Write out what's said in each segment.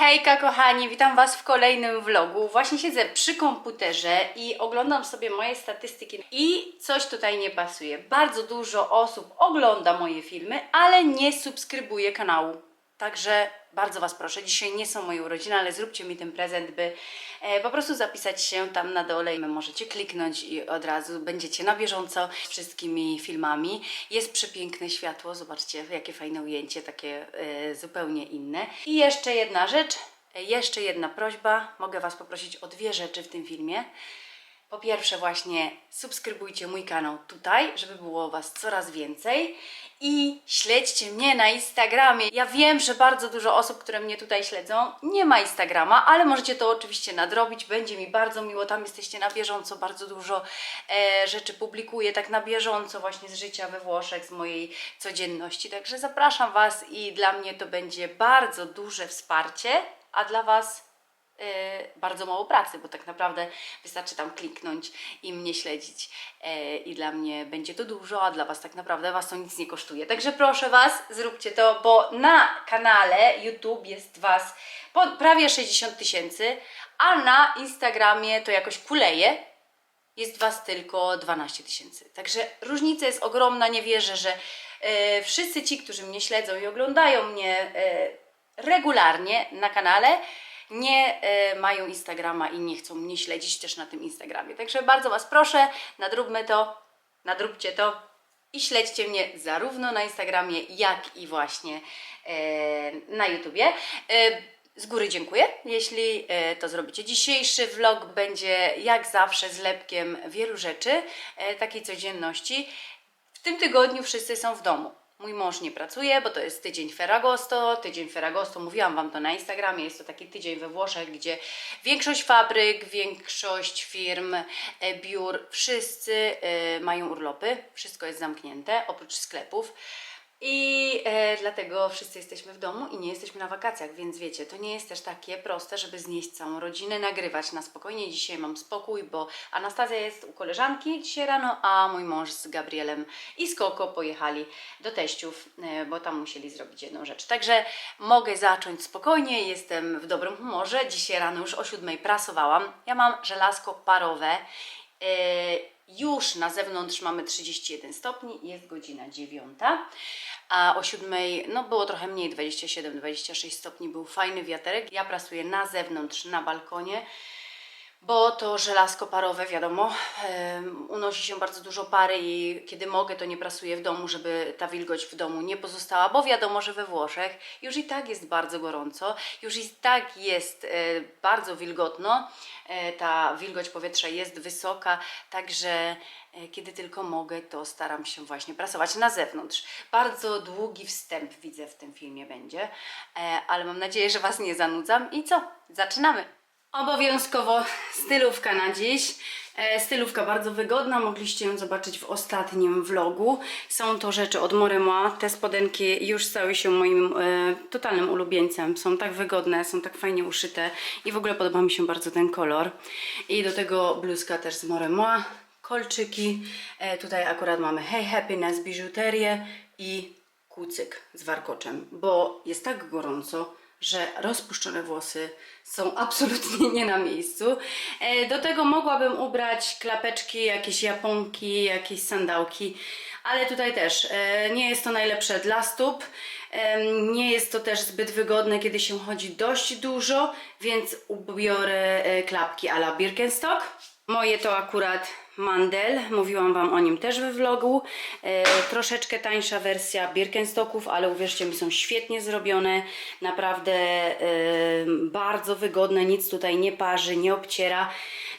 Hejka kochani, witam Was w kolejnym vlogu. Właśnie siedzę przy komputerze i oglądam sobie moje statystyki i coś tutaj nie pasuje. Bardzo dużo osób ogląda moje filmy, ale nie subskrybuje kanału. Także bardzo Was proszę, dzisiaj nie są moje urodziny, ale zróbcie mi ten prezent, by e, po prostu zapisać się tam na dole. Możecie kliknąć i od razu będziecie na bieżąco z wszystkimi filmami. Jest przepiękne światło, zobaczcie jakie fajne ujęcie, takie e, zupełnie inne. I jeszcze jedna rzecz, e, jeszcze jedna prośba. Mogę Was poprosić o dwie rzeczy w tym filmie. Po pierwsze właśnie subskrybujcie mój kanał tutaj, żeby było Was coraz więcej i śledźcie mnie na Instagramie. Ja wiem, że bardzo dużo osób, które mnie tutaj śledzą, nie ma Instagrama, ale możecie to oczywiście nadrobić. Będzie mi bardzo miło, tam jesteście na bieżąco, bardzo dużo e, rzeczy publikuję tak na bieżąco właśnie z życia we Włoszech, z mojej codzienności. Także zapraszam Was i dla mnie to będzie bardzo duże wsparcie, a dla Was bardzo mało pracy, bo tak naprawdę wystarczy tam kliknąć i mnie śledzić y, i dla mnie będzie to dużo, a dla Was tak naprawdę Was to nic nie kosztuje. Także proszę Was, zróbcie to, bo na kanale YouTube jest Was prawie 60 tysięcy, a na Instagramie to jakoś kuleje, jest Was tylko 12 tysięcy. Także różnica jest ogromna. Nie wierzę, że e, wszyscy ci, którzy mnie śledzą i oglądają mnie e, regularnie na kanale, nie e, mają Instagrama i nie chcą mnie śledzić też na tym Instagramie. Także bardzo Was proszę, nadróbmy to, nadróbcie to i śledźcie mnie zarówno na Instagramie, jak i właśnie e, na YouTubie. E, z góry dziękuję, jeśli e, to zrobicie. Dzisiejszy vlog będzie jak zawsze zlepkiem wielu rzeczy, e, takiej codzienności. W tym tygodniu wszyscy są w domu. Mój mąż nie pracuje, bo to jest tydzień Ferragosto. Tydzień Ferragosto, mówiłam Wam to na Instagramie, jest to taki tydzień we Włoszech, gdzie większość fabryk, większość firm, e, biur, wszyscy e, mają urlopy. Wszystko jest zamknięte, oprócz sklepów. I e, dlatego wszyscy jesteśmy w domu i nie jesteśmy na wakacjach, więc wiecie, to nie jest też takie proste, żeby znieść całą rodzinę, nagrywać na spokojnie. Dzisiaj mam spokój, bo Anastazja jest u koleżanki dzisiaj rano, a mój mąż z Gabrielem i z Koko pojechali do teściów, e, bo tam musieli zrobić jedną rzecz. Także mogę zacząć spokojnie, jestem w dobrym humorze. Dzisiaj rano już o siódmej prasowałam. Ja mam żelazko parowe. E, już na zewnątrz mamy 31 stopni, jest godzina 9, a o 7 no było trochę mniej, 27-26 stopni, był fajny wiaterek. Ja prasuję na zewnątrz, na balkonie, bo to żelazko parowe, wiadomo, unosi się bardzo dużo pary i kiedy mogę, to nie prasuję w domu, żeby ta wilgoć w domu nie pozostała, bo wiadomo, że we Włoszech już i tak jest bardzo gorąco, już i tak jest e, bardzo wilgotno, e, ta wilgoć powietrza jest wysoka, także kiedy tylko mogę, to staram się właśnie prasować na zewnątrz. Bardzo długi wstęp widzę w tym filmie będzie, e, ale mam nadzieję, że Was nie zanudzam i co? Zaczynamy! Obowiązkowo stylówka na dziś. E, Stylówka bardzo wygodna, mogliście ją zobaczyć w ostatnim vlogu. Są to rzeczy od Moremoi. Te spodenki już stały się moim e, totalnym ulubieńcem. Są tak wygodne, są tak fajnie uszyte i w ogóle podoba mi się bardzo ten kolor. I do tego bluzka też z Moremoi, kolczyki. E, tutaj akurat mamy Hey Happiness, biżuterię i kucyk z warkoczem, bo jest tak gorąco, że rozpuszczone włosy są absolutnie nie na miejscu. E, Do tego mogłabym ubrać klapeczki, jakieś japonki, jakieś sandałki, ale tutaj też e, nie jest to najlepsze dla stóp. Nie jest to też zbyt wygodne, kiedy się chodzi dość dużo, więc ubiorę klapki a la Birkenstock. Moje to akurat Mandel, mówiłam Wam o nim też we vlogu. E, troszeczkę tańsza wersja Birkenstocków, ale uwierzcie mi, są świetnie zrobione. Naprawdę e, bardzo wygodne, nic tutaj nie parzy, nie obciera.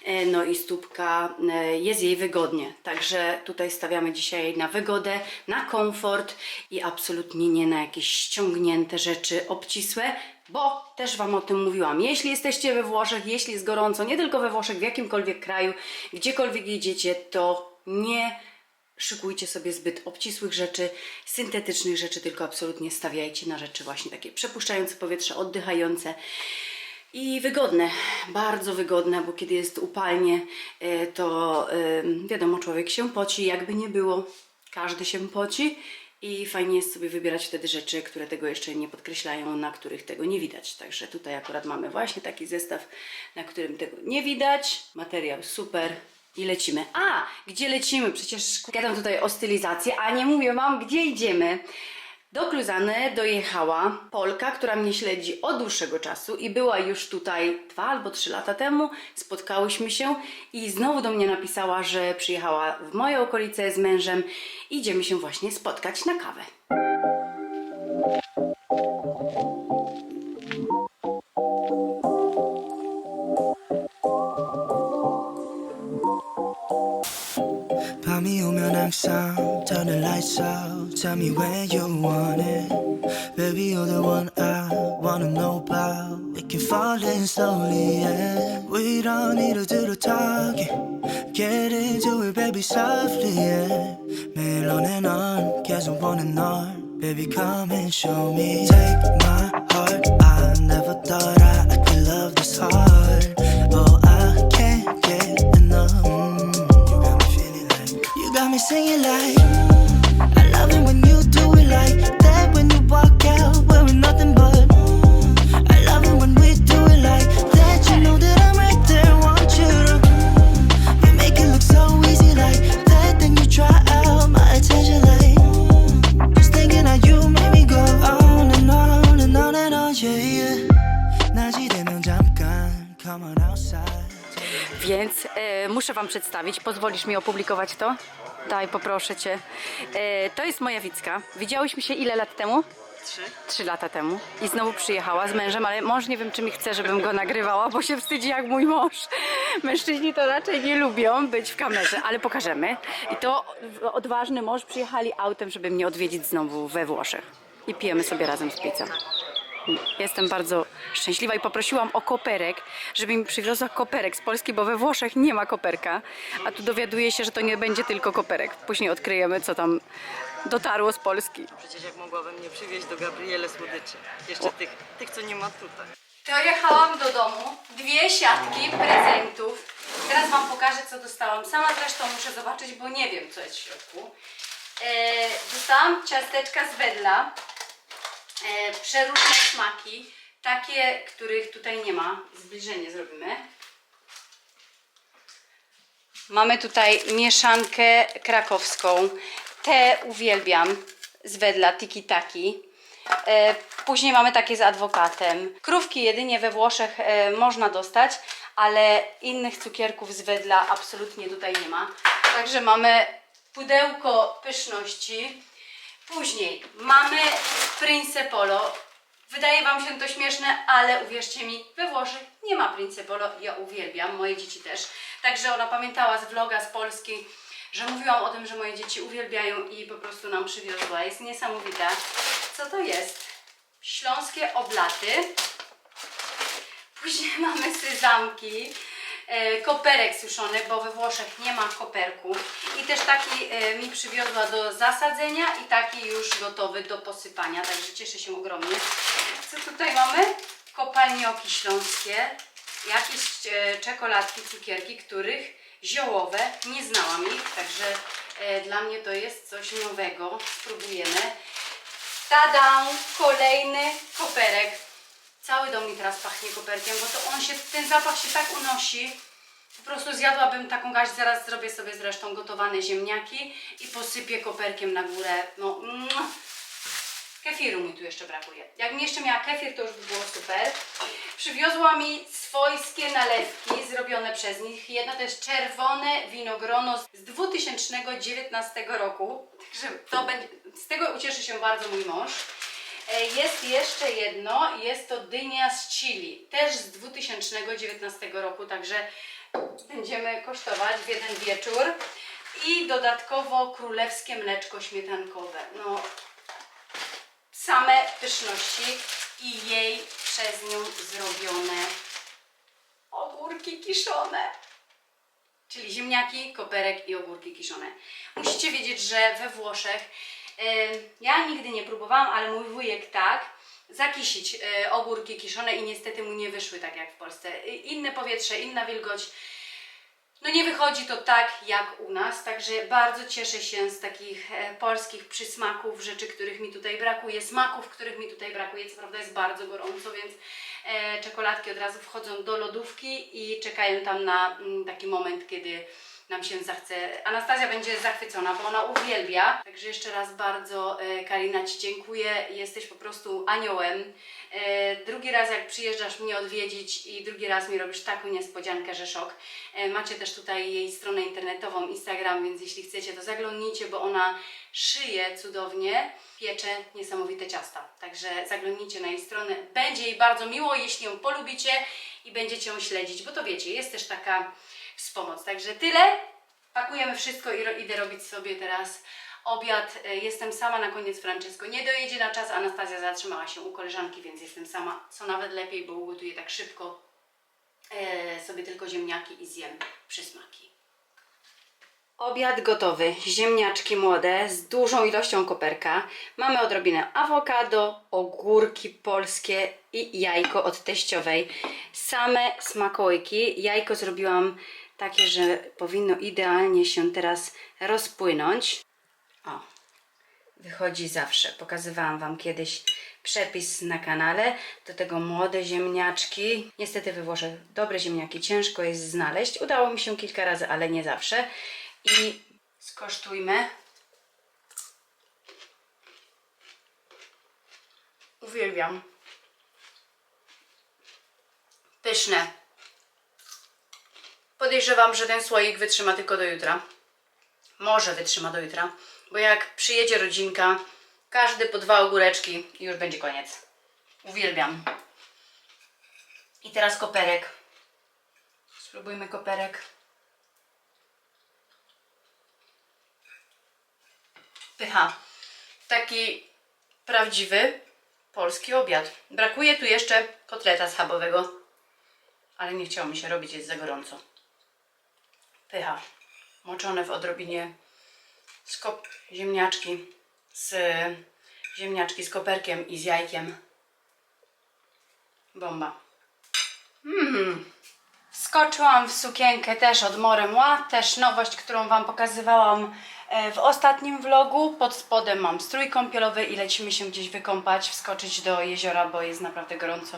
E, no i stópka e, jest jej wygodnie. Także tutaj stawiamy dzisiaj na wygodę, na komfort i absolutnie nie na jakieś ściągnięte rzeczy obcisłe, bo też Wam o tym mówiłam. Jeśli jesteście we Włoszech, jeśli jest gorąco, nie tylko we Włoszech, w jakimkolwiek kraju, gdziekolwiek jedziecie, to nie szykujcie sobie zbyt obcisłych rzeczy, syntetycznych rzeczy, tylko absolutnie stawiajcie na rzeczy właśnie takie przepuszczające powietrze, oddychające i wygodne, bardzo wygodne, bo kiedy jest upalnie, e, to e, wiadomo, człowiek się poci, jakby nie było, każdy się poci I fajnie jest sobie wybierać wtedy rzeczy, które tego jeszcze nie podkreślają, na których tego nie widać. Także tutaj akurat mamy właśnie taki zestaw, na którym tego nie widać. Materiał super. I lecimy. A, gdzie lecimy? Przecież gadam tutaj o stylizacji, a nie mówię wam, gdzie idziemy. Do Kluzany dojechała Polka, która mnie śledzi od dłuższego czasu i była już tutaj dwa albo trzy lata temu. Spotkałyśmy się i znowu do mnie napisała, że przyjechała w moje okolice z mężem. Idziemy się właśnie spotkać na kawę. 밤 이 오면 항상 turn the lights out Tell me where you want it Baby you're the one I wanna know about We can fall in slowly yeah We don't need to do the talking Get into it baby softly yeah 매일 너네 넌 계속 보는 널 Baby come and show me Take my heart I never thought I, I could love this hard Oh I can't get enough Mm, You got me feeling like You got me singing like Więc e, muszę Wam przedstawić. Pozwolisz mi opublikować to? Daj, poproszę Cię. E, to jest moja Wicka. Widziałyśmy się ile lat temu? Trzy. Trzy lata temu. I znowu przyjechała z mężem, ale mąż nie wiem, czy mi chce, żebym go nagrywała, bo się wstydzi jak mój mąż. Mężczyźni to raczej nie lubią być w kamerze, ale pokażemy. I to odważny mąż przyjechali autem, żeby mnie odwiedzić znowu we Włoszech. I pijemy sobie razem z pizzą. Jestem bardzo szczęśliwa i poprosiłam o koperek, żeby mi przywiozła koperek z Polski, bo we Włoszech nie ma koperka. A tu dowiaduję się, że to nie będzie tylko koperek. Później odkryjemy, co tam dotarło z Polski. Przecież jak mogłabym nie przywieźć do Gabriele słodyczy. Jeszcze tych, tych, co nie ma tutaj. Dojechałam do domu, dwie siatki prezentów. Teraz Wam pokażę, co dostałam. Sama zresztą muszę zobaczyć, bo nie wiem, co jest w środku. E, dostałam ciasteczka z wedla, przeróżne smaki, takie, których tutaj nie ma. Zbliżenie zrobimy. Mamy tutaj mieszankę krakowską. Te uwielbiam z wedla tiki taki. E, Później mamy takie z adwokatem. Krówki jedynie we Włoszech e, można dostać, ale innych cukierków z wedla absolutnie tutaj nie ma. Także mamy pudełko pyszności. Później mamy Prince Polo. Wydaje Wam się to śmieszne, ale uwierzcie mi, we Włoszech nie ma Prince Polo. Ja uwielbiam, moje dzieci też. Także ona pamiętała z vloga z Polski, że mówiłam o tym, że moje dzieci uwielbiają i po prostu nam przywiozła. Jest niesamowita. Co to jest? Śląskie oblaty. Później mamy syzamki, koperek suszony, bo we Włoszech nie ma koperku. I też taki e, mi przywiozła do zasadzenia i taki już gotowy do posypania, także cieszę się ogromnie. Co tutaj mamy? Kopalnioki śląskie, jakieś e, czekoladki, cukierki, których ziołowe, nie znałam ich, także e, dla mnie to jest coś nowego. Spróbujemy. Tada! Kolejny koperek. Cały dom mi teraz pachnie koperkiem, bo to on się, ten zapach się tak unosi. Po prostu zjadłabym taką gaść, zaraz zrobię sobie zresztą gotowane ziemniaki i posypię koperkiem na górę. No, mua. kefiru mi tu jeszcze brakuje. Jakbym jeszcze miała kefir, to już by było super. Przywiozła mi swojskie nalewki zrobione przez nich. Jedna to jest czerwone winogrono z 2019 roku. Także to będzie, z tego ucieszy się bardzo mój mąż. E, Jest jeszcze jedno, jest to dynia z chili, też z 2019 roku, także będziemy kosztować w jeden wieczór. I dodatkowo królewskie mleczko śmietankowe. No, same pyszności i jej przez nią zrobione ogórki kiszone. Czyli ziemniaki, koperek i ogórki kiszone. Musicie wiedzieć, że we Włoszech, ja nigdy nie próbowałam, ale mój wujek tak, zakisić e, ogórki kiszone i niestety mu nie wyszły tak jak w Polsce. Inne powietrze, inna wilgoć. no nie wychodzi to tak jak u nas, także bardzo cieszę się z takich e, polskich przysmaków, rzeczy, których mi tutaj brakuje, smaków, których mi tutaj brakuje. Co prawda jest bardzo gorąco, więc e, czekoladki od razu wchodzą do lodówki i czekają tam na mm, taki moment, kiedy nam się zachce. Anastazja będzie zachwycona, bo ona uwielbia. Także jeszcze raz bardzo e, Karina Ci dziękuję. Jesteś po prostu aniołem. E, drugi raz jak przyjeżdżasz mnie odwiedzić i drugi raz mi robisz taką niespodziankę, że szok. E, macie też tutaj jej stronę internetową, Instagram, więc jeśli chcecie to zaglądnijcie, bo ona szyje cudownie, piecze niesamowite ciasta. Także zaglądnijcie na jej stronę. Będzie jej bardzo miło, jeśli ją polubicie i będziecie ją śledzić, bo to wiecie, jest też taka wspomoc. Także tyle. Pakujemy wszystko i idę robić sobie teraz obiad. E, Jestem sama na koniec Francesco. Nie dojedzie na czas, Anastazja zatrzymała się u koleżanki, więc jestem sama, co nawet lepiej, bo ugotuję tak szybko e, sobie tylko ziemniaki i zjem przysmaki. Obiad gotowy. Ziemniaczki młode z dużą ilością koperka. Mamy odrobinę awokado, ogórki polskie i jajko od teściowej. Same smakołyki. Jajko zrobiłam takie, że powinno idealnie się teraz rozpłynąć. O, wychodzi zawsze. Pokazywałam Wam kiedyś przepis na kanale. Do tego młode ziemniaczki. Niestety we Włoszech dobre ziemniaki ciężko jest znaleźć. Udało mi się kilka razy, ale nie zawsze. I skosztujmy. Uwielbiam. Pyszne. Podejrzewam, że ten słoik wytrzyma tylko do jutra. Może wytrzyma do jutra, bo jak przyjedzie rodzinka, każdy po dwa ogóreczki i już będzie koniec. Uwielbiam. I teraz koperek. Spróbujmy koperek. Pycha. Taki prawdziwy polski obiad. Brakuje tu jeszcze kotleta schabowego, ale nie chciało mi się robić, jest za gorąco. Pycha. Moczone w odrobinie skop ziemniaczki z ziemniaczki z koperkiem i z jajkiem. Bomba. Wskoczyłam w sukienkę też od Moremois, też nowość, którą Wam pokazywałam e, w ostatnim vlogu. Pod spodem mam strój kąpielowy i lecimy się gdzieś wykąpać, wskoczyć do jeziora, bo jest naprawdę gorąco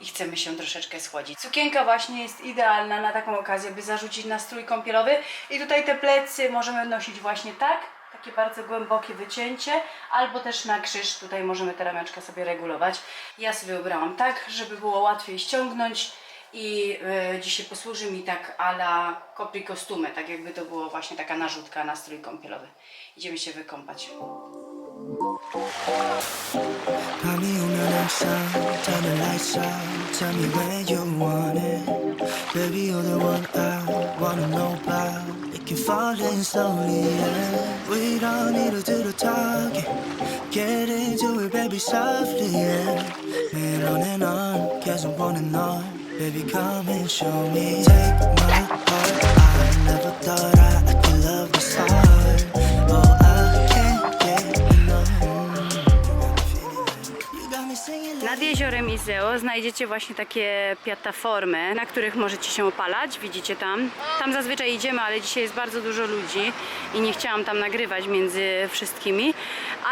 i chcemy się troszeczkę schłodzić. Sukienka właśnie jest idealna na taką okazję, by zarzucić na strój kąpielowy i tutaj te plecy możemy nosić właśnie tak, takie bardzo głębokie wycięcie, albo też na krzyż, tutaj możemy tę rameczkę sobie regulować. Ja sobie ubrałam tak, żeby było łatwiej ściągnąć i y, dzisiaj posłuży mi tak ala kopri kostumy, tak jakby to było właśnie taka narzutka na strój kąpielowy. Idziemy się wykąpać. Call me on an outside, turn the lights out, tell me where you want it. Baby, you're the one I wanna know about. It can fall in slowly, yeah. We don't need to do the talking. Get into it, baby, softly, yeah. And on and on, guess I'm on and on. Baby, come and show me. Take my heart, I never thought I, I could love this hard. Jeziorem Izeo znajdziecie właśnie takie piataformy, na których możecie się opalać. Widzicie tam? Tam zazwyczaj idziemy, ale dzisiaj jest bardzo dużo ludzi i nie chciałam tam nagrywać między wszystkimi.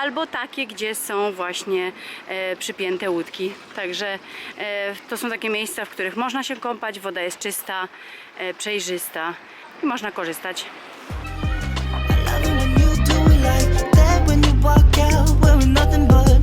Albo takie, gdzie są właśnie e, przypięte łódki. Także e, to są takie miejsca, w których można się kąpać. Woda jest czysta, e, przejrzysta i można korzystać. love it when you do like that when you walk out wearing nothing but.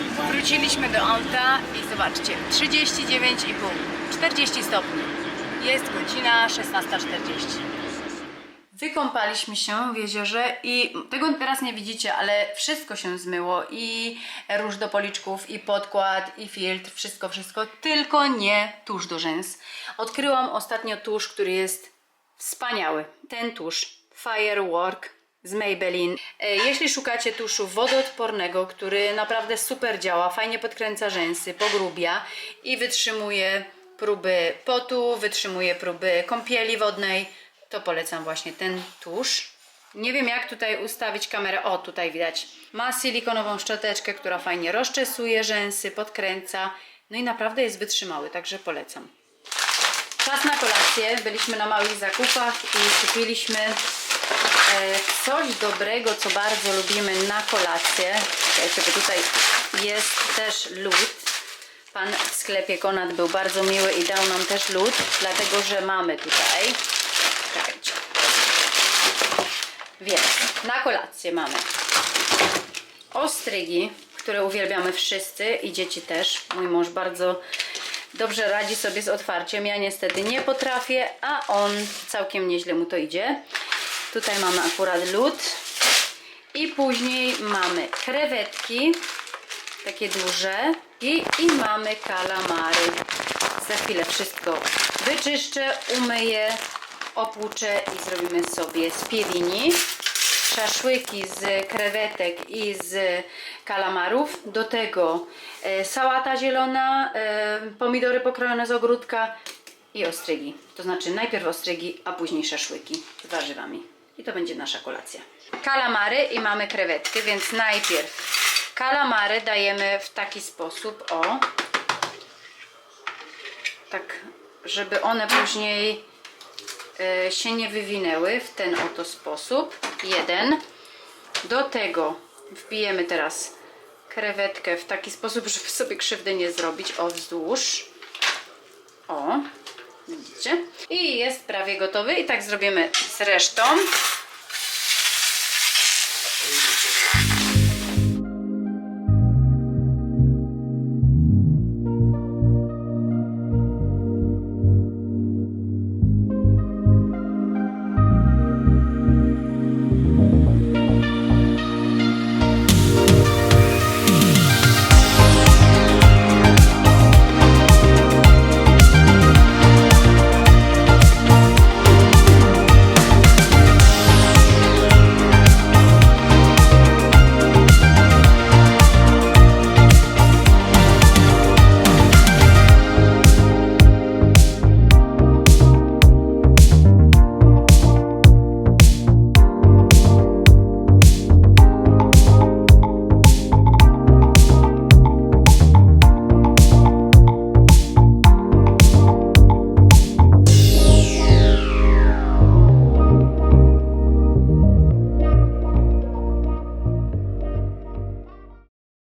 Wróciliśmy do auta i zobaczcie, 39,5, 40 stopni. Jest godzina 16.40. Wykąpaliśmy się w jeziorze i tego teraz nie widzicie, ale wszystko się zmyło i róż do policzków, i podkład, i filtr, wszystko, wszystko, tylko nie tusz do rzęs. Odkryłam ostatnio tusz, który jest wspaniały. Ten tusz, Firework z Maybelline. E, Jeśli szukacie tuszu wodoodpornego, który naprawdę super działa, fajnie podkręca rzęsy, pogrubia i wytrzymuje próby potu, wytrzymuje próby kąpieli wodnej, to polecam właśnie ten tusz. Nie wiem jak tutaj ustawić kamerę. O, tutaj widać. Ma silikonową szczoteczkę, która fajnie rozczesuje rzęsy, podkręca. No i naprawdę jest wytrzymały, także polecam. Czas na kolację. Byliśmy na małych zakupach i kupiliśmy coś dobrego, co bardzo lubimy na kolację. Słuchajcie, bo tutaj jest też lód. Pan w sklepie Konad był bardzo miły i dał nam też lód, dlatego że mamy tutaj. Czekajcie. Więc na kolację mamy ostrygi, które uwielbiamy wszyscy i dzieci też. Mój mąż bardzo dobrze radzi sobie z otwarciem. Ja niestety nie potrafię, a on całkiem nieźle mu to idzie. Tutaj mamy akurat lód. I później mamy krewetki, takie duże. I, i mamy kalamary. Za chwilę wszystko wyczyszczę, umyję, opłuczę i zrobimy sobie spiewini szaszłyki z krewetek i z kalamarów. Do tego e, sałata zielona, e, pomidory pokrojone z ogródka i ostrygi. To znaczy najpierw ostrygi, a później szaszłyki z warzywami. I to będzie nasza kolacja. Kalamary i mamy krewetki, więc najpierw kalamary dajemy w taki sposób, o. Tak, żeby one później e, się nie wywinęły w ten oto sposób. Jeden. Do tego wbijemy teraz krewetkę w taki sposób, żeby sobie krzywdy nie zrobić. O, wzdłuż. O, widzicie? I jest prawie gotowy. I tak zrobimy z resztą.